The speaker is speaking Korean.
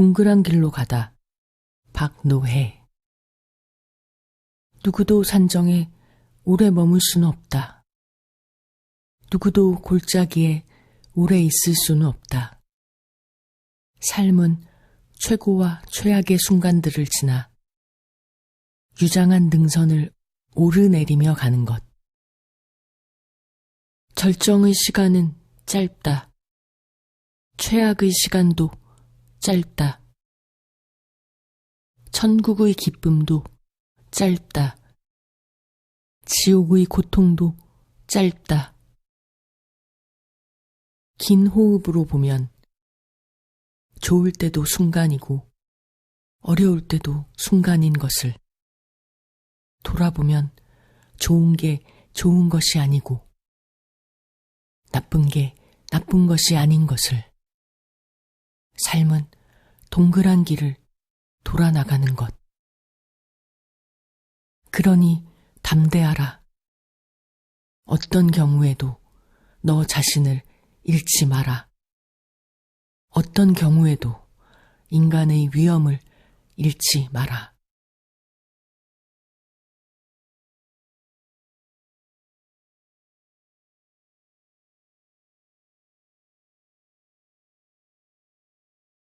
동그란 길로 가다. 박노해. 누구도 산정에 오래 머물 수는 없다. 누구도 골짜기에 오래 있을 수는 없다. 삶은 최고와 최악의 순간들을 지나 유장한 능선을 오르내리며 가는 것. 절정의 시간은 짧다. 최악의 시간도 짧다. 천국의 기쁨도 짧다. 지옥의 고통도 짧다. 긴 호흡으로 보면 좋을 때도 순간이고 어려울 때도 순간인 것을 돌아보면 좋은 게 좋은 것이 아니고 나쁜 게 나쁜 것이 아닌 것을 삶은 동그란 길을 돌아 나가는 것. 그러니 담대하라. 어떤 경우에도 너 자신을 잃지 마라. 어떤 경우에도 인간의 위험을 잃지 마라.